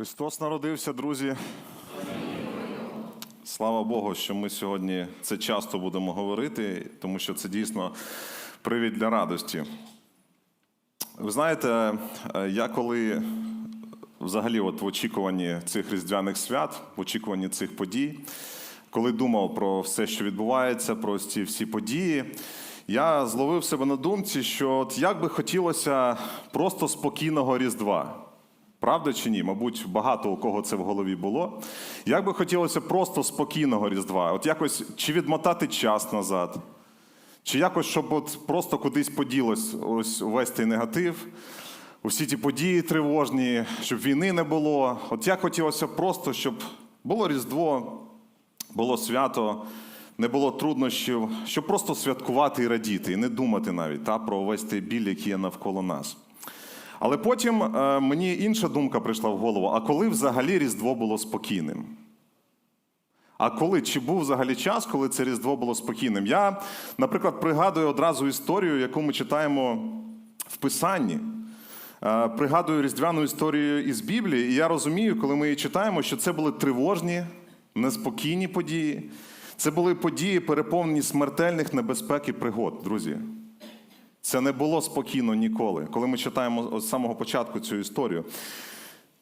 Христос народився, друзі. Слава Богу, що ми сьогодні це часто будемо говорити, тому що це дійсно привід для радості. Ви знаєте, е, я коли взагалі от в очікуванні цих різдвяних свят, в очікуванні цих подій, коли думав про все, що відбувається, про ці всі події, я зловив себе на думці, що от як би хотілося просто спокійного Різдва. Правда чи ні? Мабуть, багато у кого це в голові було. Як би хотілося просто спокійного Різдва, от якось чи відмотати час назад, чи якось, щоб от просто кудись поділось ось увесь цей негатив, усі ті події тривожні, щоб війни не було. От як хотілося просто, щоб було Різдво, було свято, не було труднощів, щоб просто святкувати і радіти, і не думати навіть та, про весь той біль, який є навколо нас. Але потім е, мені інша думка прийшла в голову: а коли взагалі Різдво було спокійним? А коли чи був взагалі час, коли це Різдво було спокійним? Я, наприклад, пригадую одразу історію, яку ми читаємо в Писанні. Е, Пригадую різдвяну історію із Біблії, і я розумію, коли ми її читаємо, що це були тривожні, неспокійні події. Це були події, переповнені смертельних небезпек і пригод, друзі. Це не було спокійно ніколи, коли ми читаємо з самого початку цю історію.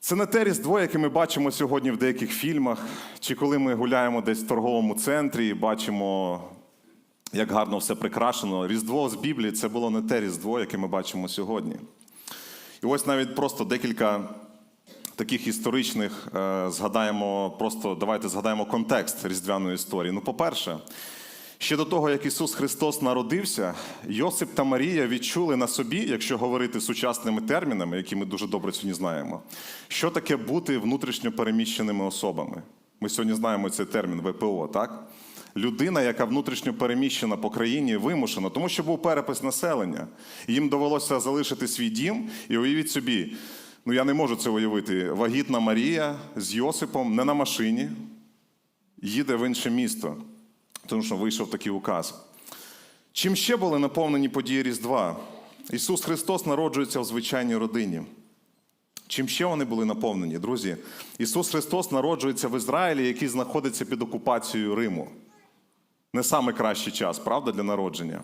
Це не те різдво, яке ми бачимо сьогодні в деяких фільмах, чи коли ми гуляємо десь в торговому центрі і бачимо, як гарно все прикрашено. Різдво з Біблії це було не те різдво, яке ми бачимо сьогодні. І ось навіть просто декілька таких історичних е, згадаємо, просто давайте згадаємо контекст різдвяної історії. Ну, по-перше, Ще до того, як Ісус Христос народився, Йосип та Марія відчули на собі, якщо говорити сучасними термінами, які ми дуже добре сьогодні знаємо, що таке бути внутрішньо переміщеними особами. Ми сьогодні знаємо цей термін ВПО, так? Людина, яка внутрішньо переміщена по країні, вимушена, тому що був перепис населення. Їм довелося залишити свій дім і уявіть собі, ну я не можу це уявити. Вагітна Марія з Йосипом не на машині, їде в інше місто тому що вийшов такий указ. Чим ще були наповнені події Різдва? Ісус Христос народжується в звичайній родині. Чим ще вони були наповнені, друзі? Ісус Христос народжується в Ізраїлі, який знаходиться під окупацією Риму. Не саме кращий час, правда, для народження.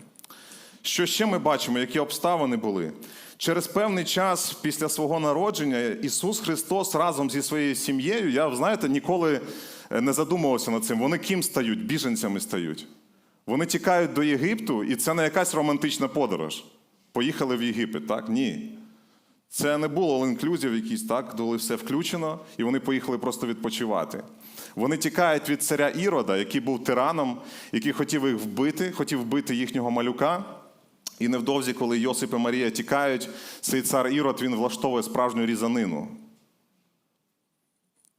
Що ще ми бачимо, які обставини були? Через певний час після свого народження Ісус Христос разом зі своєю сім'єю, я, знаєте, ніколи не задумувався над цим. Вони ким стають? Біженцями стають. Вони тікають до Єгипту, і це не якась романтична подорож. Поїхали в Єгипет, так? Ні. Це не було інклюзів якийсь, так, коли все включено, і вони поїхали просто відпочивати. Вони тікають від царя Ірода, який був тираном, який хотів їх вбити, хотів вбити їхнього малюка. І невдовзі, коли Йосип і Марія тікають, цей цар Ірод він влаштовує справжню різанину.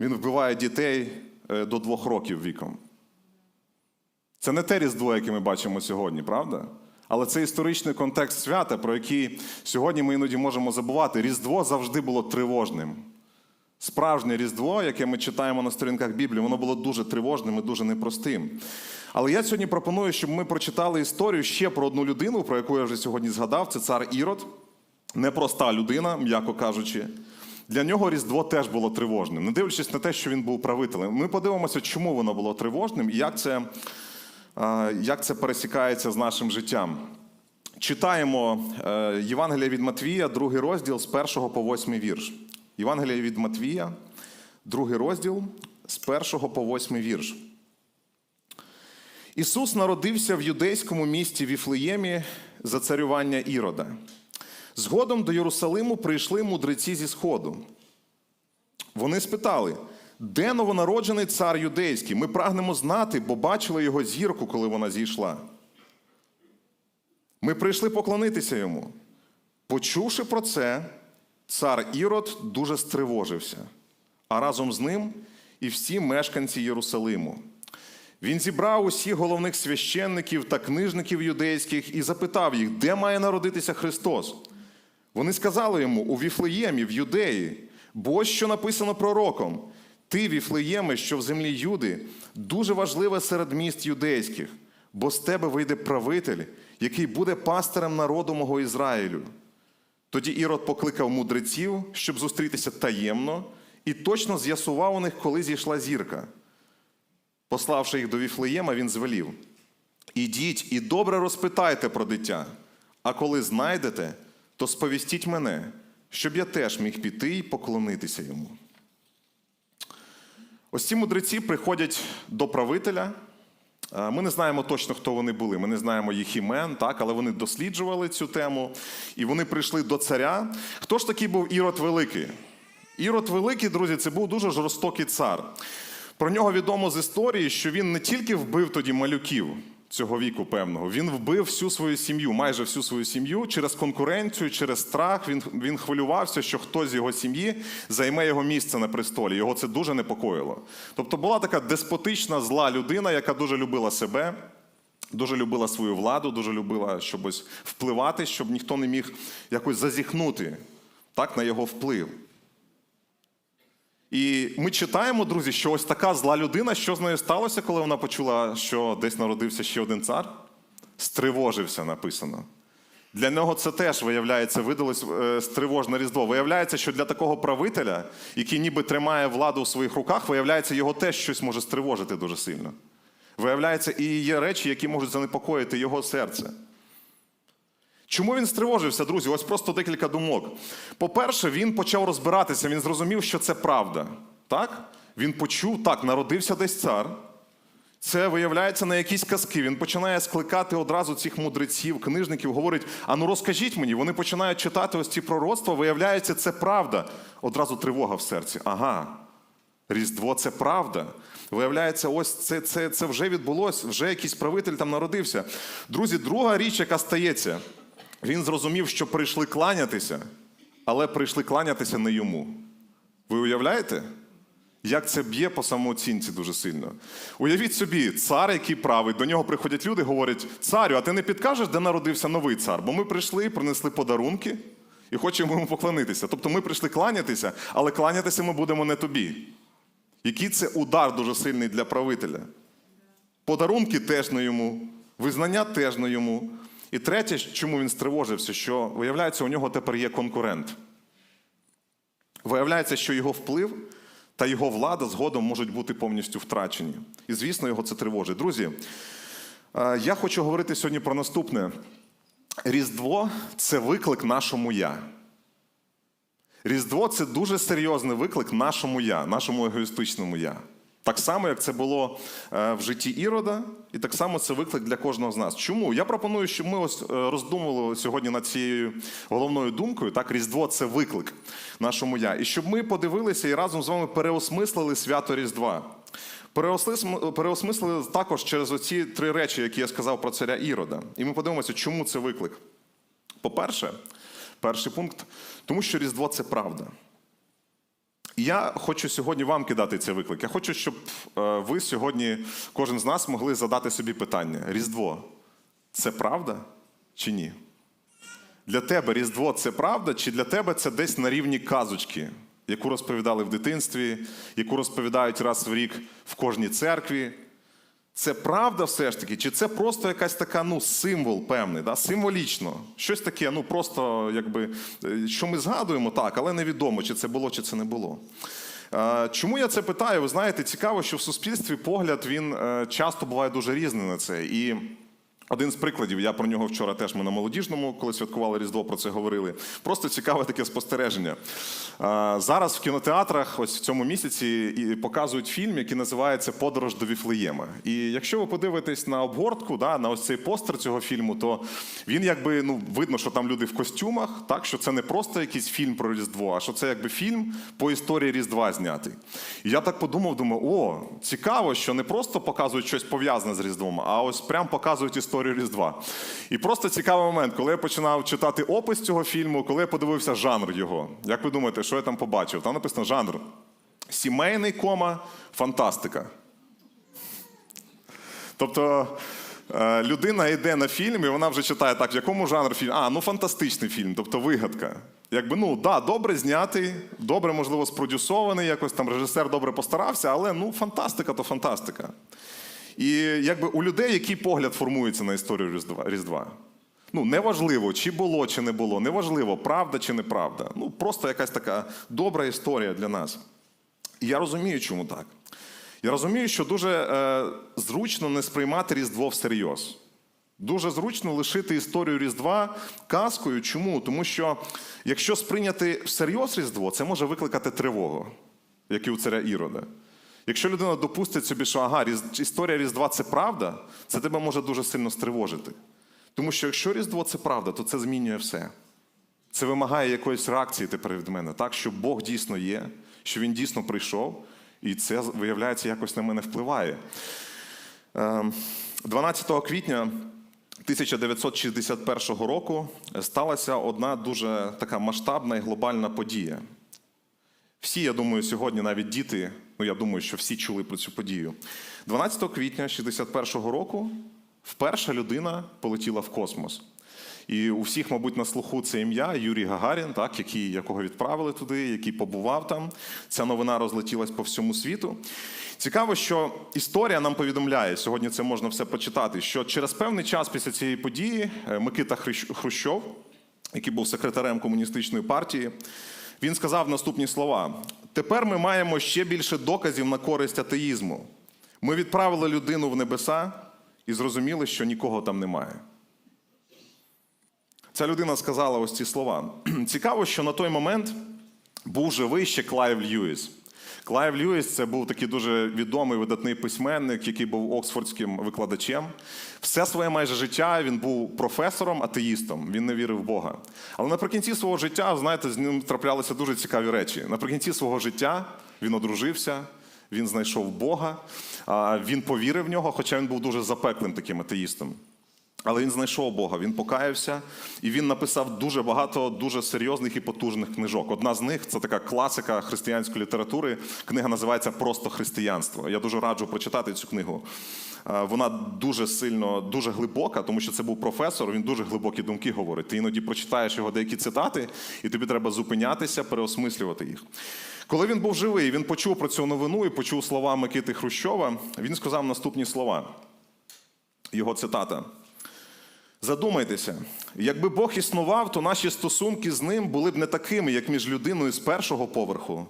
Він вбиває дітей е, до двох років віком. Це не те різдво, яке ми бачимо сьогодні, правда? Але це історичний контекст свята, про який сьогодні ми іноді можемо забувати. Різдво завжди було тривожним. Справжнє Різдво, яке ми читаємо на сторінках Біблії, воно було дуже тривожним і дуже непростим. Але я сьогодні пропоную, щоб ми прочитали історію ще про одну людину, про яку я вже сьогодні згадав. Це цар Ірод. Непроста людина, м'яко кажучи. Для нього Різдво теж було тривожним, не дивлячись на те, що він був правителем. Ми подивимося, чому воно було тривожним і як це, як це пересікається з нашим життям. Читаємо е, Євангелія від Матвія, другий розділ з 1 по 8 вірш. Євангелія від Матвія, другий розділ з 1 по 8 вірш. Ісус народився в юдейському місті Віфлеємі за царювання Ірода. Згодом до Єрусалиму прийшли мудреці зі Сходу. Вони спитали, де новонароджений цар юдейський? Ми прагнемо знати, бо бачили його зірку, коли вона зійшла. Ми прийшли поклонитися йому. Почувши про це, цар Ірод дуже стривожився, а разом з ним і всі мешканці Єрусалиму. Він зібрав усіх головних священників та книжників юдейських і запитав їх, де має народитися Христос. Вони сказали йому у Віфлеємі, в Юдеї, бо що написано пророком: Ти, Віфлеєме, що в землі Юди, дуже важливе серед міст юдейських, бо з тебе вийде правитель, який буде пастирем народу мого Ізраїлю. Тоді Ірод покликав мудреців, щоб зустрітися таємно, і точно з'ясував у них, коли зійшла зірка. Пославши їх до Віфлеєма, він звелів: Ідіть і добре розпитайте про дитя, а коли знайдете, то сповістіть мене, щоб я теж міг піти і поклонитися йому. Ось ці мудреці приходять до правителя. Е, Ми не знаємо точно, хто вони були. Ми не знаємо їх імен, так, але вони досліджували цю тему, і вони прийшли до царя. Хто ж такий був Ірод Великий? Ірод Великий, друзі, це був дуже жорстокий цар. Про нього відомо з історії, що він не тільки вбив тоді малюків цього віку певного, він вбив всю свою сім'ю, майже всю свою сім'ю через конкуренцію, через страх. Він, він хвилювався, що хтось з його сім'ї займе його місце на престолі. Його це дуже непокоїло. Тобто була така деспотична зла людина, яка дуже любила себе. Дуже любила свою владу, дуже любила щоб ось впливати, щоб ніхто не міг якось зазіхнути так, на його вплив. І ми читаємо, друзі, що ось така зла людина, що з нею сталося, коли вона почула, що десь народився ще один цар? Стривожився, написано. Для нього це теж, виявляється, видалось е, стривожне різдво. Виявляється, що для такого правителя, який ніби тримає владу у своїх руках, виявляється, його теж щось може стривожити дуже сильно. Виявляється, і є речі, які можуть занепокоїти його серце. Чому він стривожився, друзі? Ось просто декілька думок. По-перше, він почав розбиратися, він зрозумів, що це правда. Так? Він почув, так, народився десь цар. Це виявляється на якісь казки. Він починає скликати одразу цих мудреців, книжників, говорить: а ну розкажіть мені, вони починають читати ось ці пророцтва, виявляється, це правда. Одразу тривога в серці. Ага, Різдво це правда. Виявляється, ось це, це, це вже відбулось, вже якийсь правитель там народився. Друзі, друга річ, яка стається, він зрозумів, що прийшли кланятися, але прийшли кланятися не йому. Ви уявляєте? Як це б'є по самооцінці дуже сильно. Уявіть собі, цар, який править, до нього приходять люди, говорять: царю, а ти не підкажеш, де народився новий цар? Бо ми прийшли, принесли подарунки і хочемо йому поклонитися. Тобто ми прийшли кланятися, але кланятися ми будемо не тобі. Який це удар дуже сильний для правителя? Подарунки теж не йому, визнання теж не йому. І третє, чому він стривожився, що виявляється, у нього тепер є конкурент. Виявляється, що його вплив та його влада згодом можуть бути повністю втрачені. І, звісно, його це тривожить. Друзі, е, я хочу говорити сьогодні про наступне: Різдво це виклик нашому я. Різдво це дуже серйозний виклик нашому я, нашому егоїстичному я. Так само, як це було е, в житті Ірода, і так само це виклик для кожного з нас. Чому? Я пропоную, щоб ми ось е, роздумували сьогодні над цією головною думкою. Так, Різдво це виклик нашому я. І щоб ми подивилися і разом з вами переосмислили свято Різдва. Переосмислили, також через оці три речі, які я сказав про царя Ірода. І ми подивимося, чому це виклик. По-перше, перший пункт, тому що Різдво це правда. І Я хочу сьогодні вам кидати цей виклик. Я хочу, щоб е, ви сьогодні, кожен з нас, могли задати собі питання: Різдво це правда чи ні? Для тебе Різдво це правда, чи для тебе це десь на рівні казочки, яку розповідали в дитинстві, яку розповідають раз в рік в кожній церкві? Це правда все ж таки, чи це просто якась така ну, символ певний, да? символічно? Щось таке, ну просто якби, е, що ми згадуємо, так, але невідомо, чи це було, чи це не було. Е, Чому я це питаю? Ви знаєте, цікаво, що в суспільстві погляд він е, часто буває дуже різний на це. І один з прикладів, я про нього вчора теж ми на молодіжному, коли святкували Різдво, про це говорили. Просто цікаве таке спостереження. Зараз в кінотеатрах, ось в цьому місяці, показують фільм, який називається Подорож до Віфлеєма. І якщо ви подивитесь на обгортку, да, на ось цей постер цього фільму, то він якби ну видно, що там люди в костюмах, так що це не просто якийсь фільм про Різдво, а що це якби фільм по історії Різдва знятий. І я так подумав, думаю, о, цікаво, що не просто показують щось пов'язане з Різдвом, а ось прям показують історію Різдва. І просто цікавий момент, коли я починав читати опис цього фільму, коли я подивився жанр його. Як ви думаєте, що я там побачив? Там написано жанр сімейний кома, фантастика. Тобто е, людина йде на фільм, і вона вже читає так, в якому жанр фільм? А, ну фантастичний фільм, тобто вигадка. Якби, ну, да, добре знятий, добре, можливо, спродюсований, якось там режисер добре постарався, але ну, фантастика то фантастика. І якби у людей який погляд формується на історію Різдва? Ну, неважливо, чи було, чи не було, неважливо, правда чи неправда. Ну, просто якась така добра історія для нас. І я розумію, чому так. Я розумію, що дуже е, зручно не сприймати Різдво всерйоз. Дуже зручно лишити історію Різдва казкою. Чому? Тому що якщо сприйняти всерйоз Різдво, це може викликати тривогу, як і у царя Ірода. Якщо людина допустить собі, що ага, історія Різдва це правда, це тебе може дуже сильно стривожити. Тому що якщо Різдво це правда, то це змінює все. Це вимагає якоїсь реакції тепер від мене, так, що Бог дійсно є, що Він дійсно прийшов, і це, виявляється, якось на мене впливає. Ем, 12 квітня 1961 року сталася одна дуже така масштабна і глобальна подія. Всі, я думаю, сьогодні навіть діти, ну я думаю, що всі чули про цю подію. 12 квітня 61-го року вперше людина полетіла в космос. І у всіх, мабуть, на слуху це ім'я Юрій Гагарін, так, який, якого відправили туди, який побував там. Ця новина розлетілась по всьому світу. Цікаво, що історія нам повідомляє, сьогодні це можна все почитати, що через певний час після цієї події е, Микита Хрущ- Хрущов, який був секретарем комуністичної партії, він сказав наступні слова: тепер ми маємо ще більше доказів на користь атеїзму. Ми відправили людину в небеса і зрозуміли, що нікого там немає. Ця людина сказала ось ці слова. Цікаво, що на той момент був живий ще Клайв Льюіс. Клайв Льюіс це був такий дуже відомий видатний письменник, який був оксфордським викладачем. Все своє майже життя він був професором, атеїстом. Він не вірив в Бога. Але наприкінці свого життя, знаєте, з ним траплялися дуже цікаві речі. Наприкінці свого життя він одружився, він знайшов Бога, він повірив в нього, хоча він був дуже запеклим таким атеїстом. Але він знайшов Бога, він покаявся, і він написав дуже багато дуже серйозних і потужних книжок. Одна з них це така класика християнської літератури. Книга називається Просто християнство. Я дуже раджу прочитати цю книгу. Е, Вона дуже сильно, дуже глибока, тому що це був професор. Він дуже глибокі думки говорить. Ти іноді прочитаєш його деякі цитати, і тобі треба зупинятися, переосмислювати їх. Коли він був живий, він почув про цю новину і почув слова Микити Хрущова. Він сказав наступні слова. Його цитата. Задумайтеся, якби Бог існував, то наші стосунки з ним були б не такими, як між людиною з першого поверху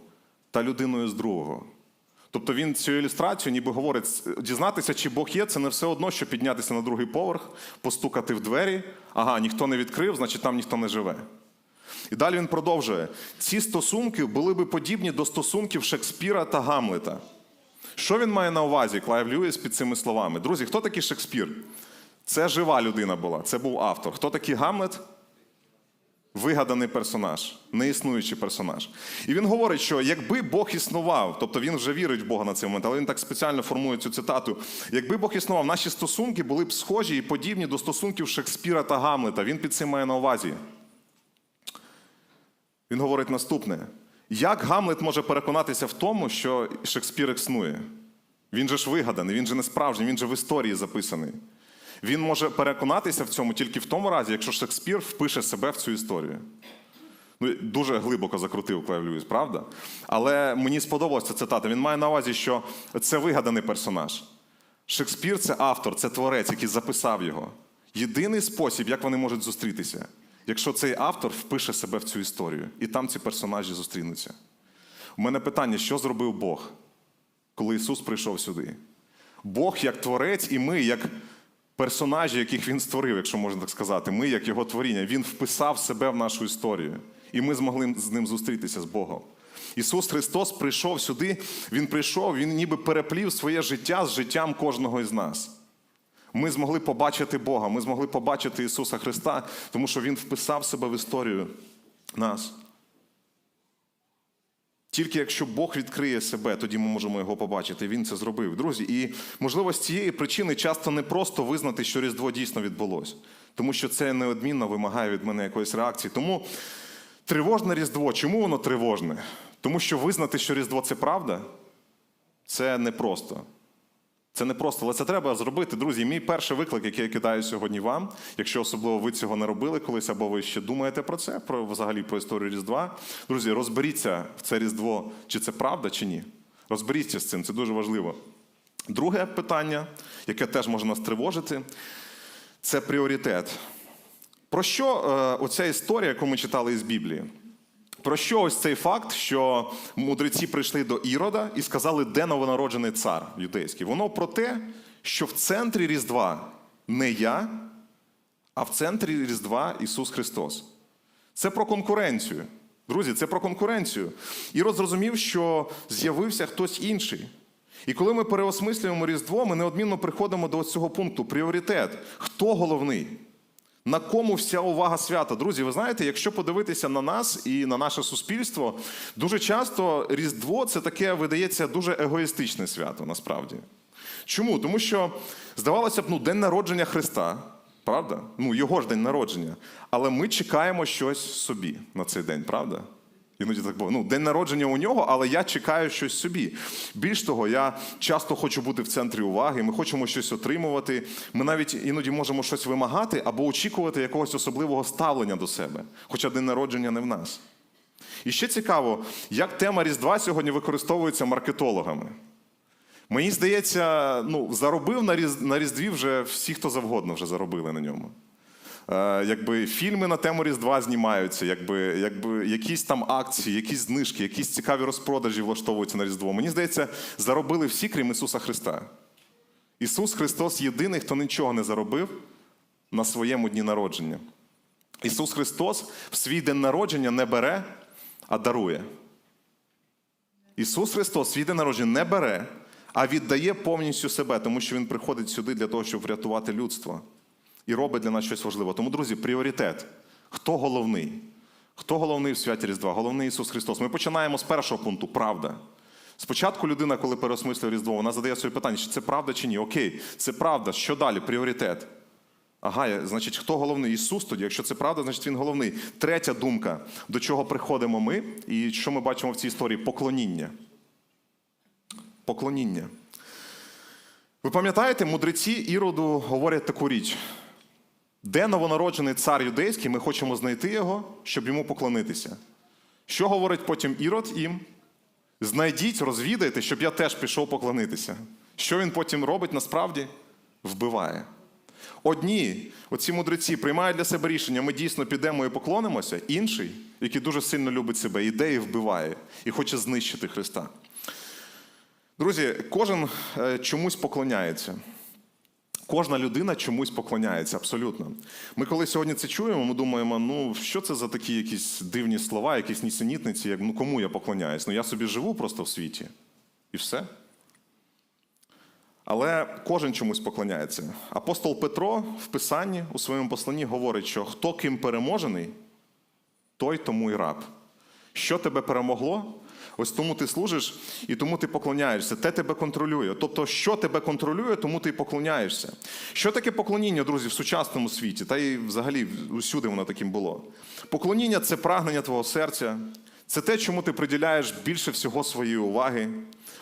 та людиною з другого. Тобто він цю ілюстрацію ніби говорить: дізнатися, чи Бог є, це не все одно, що піднятися на другий поверх, постукати в двері. Ага, ніхто не відкрив, значить там ніхто не живе. І далі він продовжує: ці стосунки були би подібні до стосунків Шекспіра та Гамлета. Що він має на увазі, Клайв Льюіс, під цими словами? Друзі, хто такий Шекспір? Це жива людина була, це був автор. Хто такий Гамлет? Вигаданий персонаж, неіснуючий персонаж. І він говорить, що якби Бог існував, тобто він вже вірить в Бога на цей момент, але він так спеціально формує цю цитату. Якби Бог існував, наші стосунки були б схожі і подібні до стосунків Шекспіра та Гамлета. Він під цим має на увазі. Він говорить наступне: як Гамлет може переконатися в тому, що Шекспір існує? Він же ж вигаданий, він же не справжній, він же в історії записаний. Він може переконатися в цьому тільки в тому разі, якщо Шекспір впише себе в цю історію. Ну, дуже глибоко закрутив Клев Льюіс, правда? Але мені сподобалася цитата. Він має на увазі, що це вигаданий персонаж. Шекспір це автор, це творець, який записав його. Єдиний спосіб, як вони можуть зустрітися, якщо цей автор впише себе в цю історію, і там ці персонажі зустрінуться. У мене питання: що зробив Бог, коли Ісус прийшов сюди? Бог як творець, і ми, як персонажі, яких він створив, якщо можна так сказати, ми, як його творіння, він вписав себе в нашу історію, і ми змогли з ним зустрітися з Богом. Ісус Христос прийшов сюди, Він прийшов, Він ніби переплів своє життя з життям кожного із нас. Ми змогли побачити Бога, ми змогли побачити Ісуса Христа, тому що Він вписав себе в історію нас. Тільки якщо Бог відкриє себе, тоді ми можемо його побачити. Він це зробив. Друзі, і можливо, з цієї причини часто не просто визнати, що Різдво дійсно відбулося, тому що це неодмінно вимагає від мене якоїсь реакції. Тому тривожне Різдво, чому воно тривожне? Тому що визнати, що Різдво це правда, це непросто. Це не просто, але це треба зробити. Друзі, мій перший виклик, який я кидаю сьогодні вам, якщо особливо ви цього не робили колись, або ви ще думаєте про це, про взагалі про історію Різдва. Друзі, розберіться в це Різдво, чи це правда, чи ні. Розберіться з цим, це дуже важливо. Друге питання, яке теж може нас тривожити, це пріоритет. Про що е, оця історія, яку ми читали із Біблії? Про що ось цей факт, що мудреці прийшли до Ірода і сказали, де новонароджений цар юдейський? Воно про те, що в центрі Різдва не я, а в центрі Різдва Ісус Христос. Це про конкуренцію. Друзі, це про конкуренцію. Ірод зрозумів, що з'явився хтось інший. І коли ми переосмислюємо Різдво, ми неодмінно приходимо до цього пункту пріоритет. Хто головний? На кому вся увага свята? Друзі, ви знаєте, якщо подивитися на нас і на наше суспільство, дуже часто Різдво це таке видається дуже егоїстичне свято, насправді. Чому? Тому що, здавалося б, ну, день народження Христа, правда? Ну, його ж день народження. Але ми чекаємо щось собі на цей день, правда? Іноді так було. Ну, день народження у нього, але я чекаю щось собі. Більш того, я часто хочу бути в центрі уваги, ми хочемо щось отримувати. Ми навіть іноді можемо щось вимагати або очікувати якогось особливого ставлення до себе, хоча день народження не в нас. І ще цікаво, як тема Різдва сьогодні використовується маркетологами. Мені здається, ну, заробив на Різдві вже всі, хто завгодно вже заробили на ньому. Е, якби фільми на тему Різдва знімаються, якби, якби якісь там акції, якісь знижки, якісь цікаві розпродажі влаштовуються на Різдво. Мені здається, заробили всі, крім Ісуса Христа. Ісус Христос єдиний, хто нічого не заробив на своєму дні народження. Ісус Христос в свій день народження не бере, а дарує. Ісус Христос свій день народження не бере, а віддає повністю себе, тому що Він приходить сюди для того, щоб врятувати людство. І робить для нас щось важливе. Тому, друзі, пріоритет. Хто головний? Хто головний в святі Різдва? Головний Ісус Христос. Ми починаємо з першого пункту правда. Спочатку людина, коли переосмислює Різдво, вона задає собі питання, чи це правда чи ні. Окей, це правда. Що далі? Пріоритет. Ага, значить, хто головний? Ісус тоді. Якщо це правда, значить він головний. Третя думка, до чого приходимо ми, і що ми бачимо в цій історії? Поклоніння. Поклоніння. Ви пам'ятаєте, мудреці Іроду говорять таку річ. Де новонароджений цар юдейський, ми хочемо знайти його, щоб йому поклонитися. Що говорить потім Ірод їм? Знайдіть, розвідайте, щоб я теж пішов поклонитися. Що він потім робить насправді? Вбиває. Одні, оці мудреці, приймають для себе рішення, ми дійсно підемо і поклонимося. Інший, який дуже сильно любить себе, іде і вбиває, і хоче знищити Христа. Друзі, кожен е, чомусь поклоняється. Кожна людина чомусь поклоняється, абсолютно. Ми коли сьогодні це чуємо, ми думаємо, ну що це за такі якісь дивні слова, якісь нісенітниці, як ну кому я поклоняюсь? Ну я собі живу просто в світі. І все. Але кожен чомусь поклоняється. Апостол Петро в Писанні у своєму посланні говорить, що хто ким переможений, той тому й раб. Що тебе перемогло? Ось тому ти служиш і тому ти поклоняєшся. Те тебе контролює. Тобто, що тебе контролює, тому ти й поклоняєшся. Що таке поклоніння, друзі, в сучасному світі? Та й взагалі усюди воно таким було. Поклоніння це прагнення твого серця, це те, чому ти приділяєш більше всього своєї уваги.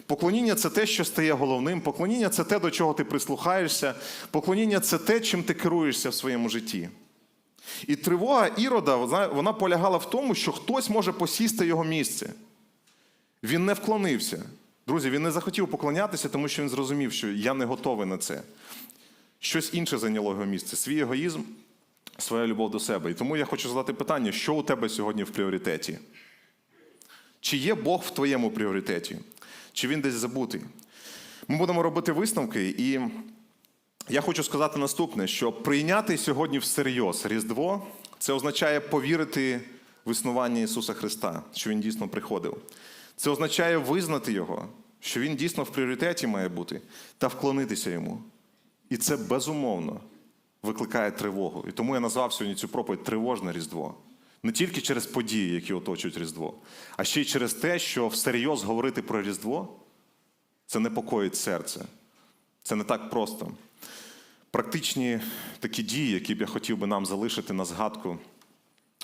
Поклоніння це те, що стає головним. Поклоніння це те, до чого ти прислухаєшся. Поклоніння це те, чим ти керуєшся в своєму житті. І тривога Ірода вона полягала в тому, що хтось може посісти його місце. Він не вклонився. Друзі, він не захотів поклонятися, тому що він зрозумів, що я не готовий на це. Щось інше зайняло його місце. Свій егоїзм, своя любов до себе. І тому я хочу задати питання: що у тебе сьогодні в пріоритеті? Чи є Бог в твоєму пріоритеті? Чи він десь забутий? Ми будемо робити висновки, і я хочу сказати наступне: що прийняти сьогодні всерйоз Різдво це означає повірити в існування Ісуса Христа, що Він дійсно приходив. Це означає визнати Його, що Він дійсно в пріоритеті має бути, та вклонитися йому. І це безумовно викликає тривогу. І тому я назвав сьогодні цю проповідь Тривожне Різдво. Не тільки через події, які оточують Різдво, а ще й через те, що всерйоз говорити про Різдво це непокоїть серце. Це не так просто. Практичні такі дії, які б я хотів би нам залишити на згадку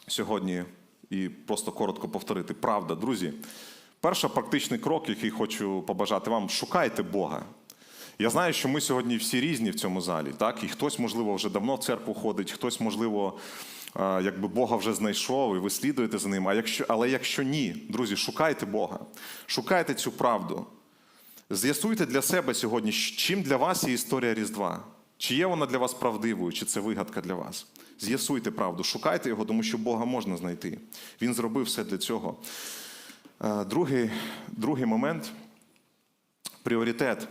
сьогодні і просто коротко повторити. Правда, друзі, перший практичний крок, який хочу побажати вам, шукайте Бога. Я знаю, що ми сьогодні всі різні в цьому залі, так? І хтось, можливо, вже давно в церкву ходить, хтось, можливо, е, якби Бога вже знайшов, і ви слідуєте за ним. А якщо, але якщо ні, друзі, шукайте Бога, шукайте цю правду. З'ясуйте для себе сьогодні, чим для вас є історія Різдва. Чи є вона для вас правдивою, чи це вигадка для вас? з'ясуйте правду, шукайте його, тому що Бога можна знайти. Він зробив все для цього. Другий, другий момент пріоритет.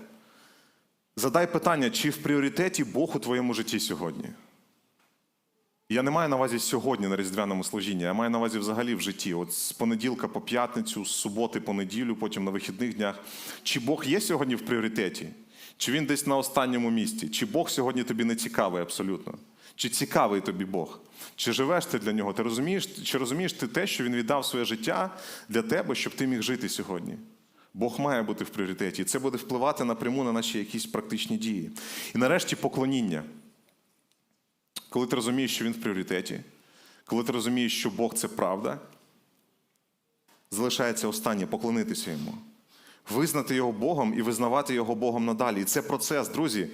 Задай питання, чи в пріоритеті Бог у твоєму житті сьогодні? Я не маю на увазі сьогодні на різдвяному служінні, я маю на увазі взагалі в житті. От з понеділка по п'ятницю, з суботи по неділю, потім на вихідних днях. Чи Бог є сьогодні в пріоритеті? Чи він десь на останньому місці? Чи Бог сьогодні тобі не цікавий абсолютно? Чи цікавий тобі Бог? Чи живеш ти для нього? Ти розумієш, чи розумієш ти те, що він віддав своє життя для тебе, щоб ти міг жити сьогодні? Бог має бути в пріоритеті, і це буде впливати напряму на наші якісь практичні дії. І нарешті поклоніння. Коли ти розумієш, що він в пріоритеті, коли ти розумієш, що Бог це правда, залишається останнє поклонитися йому, визнати його Богом і визнавати його Богом надалі. І це процес, друзі.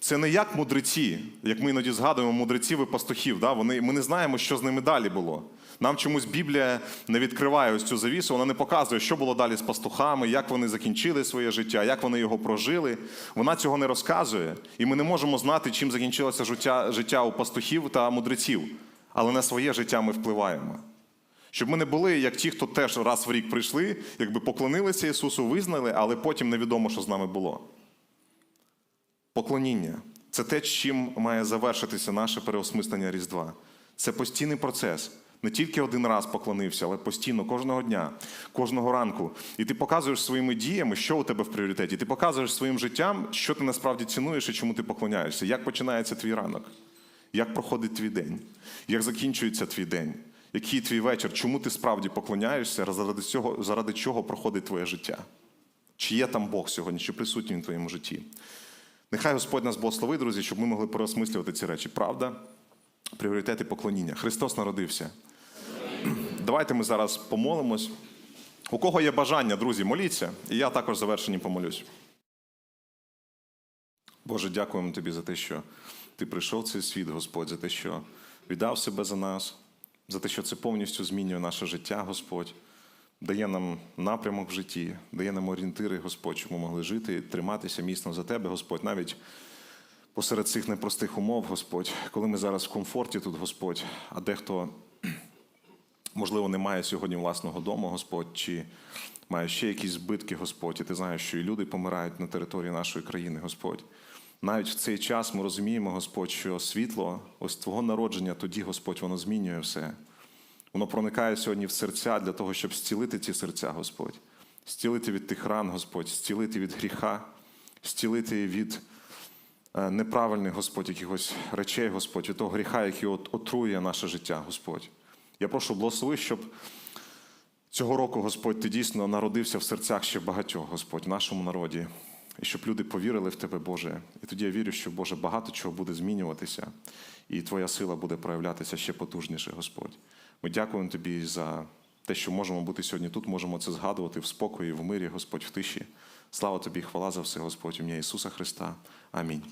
Це не як мудреці, як ми іноді згадуємо мудреців і пастухів. Да? Вони, ми не знаємо, що з ними далі було. Нам чомусь Біблія не відкриває ось цю завісу, вона не показує, що було далі з пастухами, як вони закінчили своє життя, як вони його прожили. Вона цього не розказує, і ми не можемо знати, чим закінчилося життя, життя у пастухів та мудреців. Але на своє життя ми впливаємо. Щоб ми не були як ті, хто теж раз в рік прийшли, якби поклонилися Ісусу, визнали, але потім невідомо, що з нами було. Поклоніння це те, чим має завершитися наше переосмислення Різдва. Це постійний процес. Не тільки один раз поклонився, але постійно, кожного дня, кожного ранку. І ти показуєш своїми діями, що у тебе в пріоритеті. Ти показуєш своїм життям, що ти насправді цінуєш і чому ти поклоняєшся. Як починається твій ранок? Як проходить твій день? Як закінчується твій день? Який твій вечір? Чому ти справді поклоняєшся? Заради цього, заради чого проходить твоє життя? Чи є там Бог сьогодні, чи присутній в твоєму житті? Нехай Господь нас благословить, друзі, щоб ми могли переосмислювати ці речі. Правда, пріоритети поклоніння. Христос народився. Давайте ми зараз помолимось. У кого є бажання, друзі, моліться, і я також в завершенні помолюсь. Боже, дякуємо тобі за те, що ти прийшов в цей світ, Господь, за те, що віддав себе за нас, за те, що це повністю змінює наше життя, Господь, дає нам напрямок в житті, дає нам орієнтири, Господь, щоб ми могли жити триматися міцно за тебе, Господь, навіть посеред цих непростих умов, Господь, коли ми зараз в комфорті тут, Господь, а дехто, можливо, не має сьогодні власного дому, Господь, чи має ще якісь збитки, Господь, і ти знаєш, що і люди помирають на території нашої країни, Господь. Навіть в цей час ми розуміємо, Господь, що світло, ось Твого народження, тоді, Господь, воно змінює все. Воно проникає сьогодні в серця для того, щоб зцілити ці серця, Господь, зцілити від тих ран, Господь, зцілити від гріха, зцілити від е, неправильних, Господь, якихось речей, Господь, від того гріха, який отрує наше життя, Господь. Я прошу благослови, щоб цього року, Господь, ти дійсно народився в серцях ще багатьох, Господь, в нашому народі. І щоб люди повірили в Тебе, Боже. І тоді я вірю, що Боже багато чого буде змінюватися, і Твоя сила буде проявлятися ще потужніше, Господь. Ми дякуємо Тобі за те, що можемо бути сьогодні тут, можемо це згадувати в спокої, в мирі, Господь, в тиші. Слава Тобі, хвала за все, Господь, ім'я Ісуса Христа. Амінь.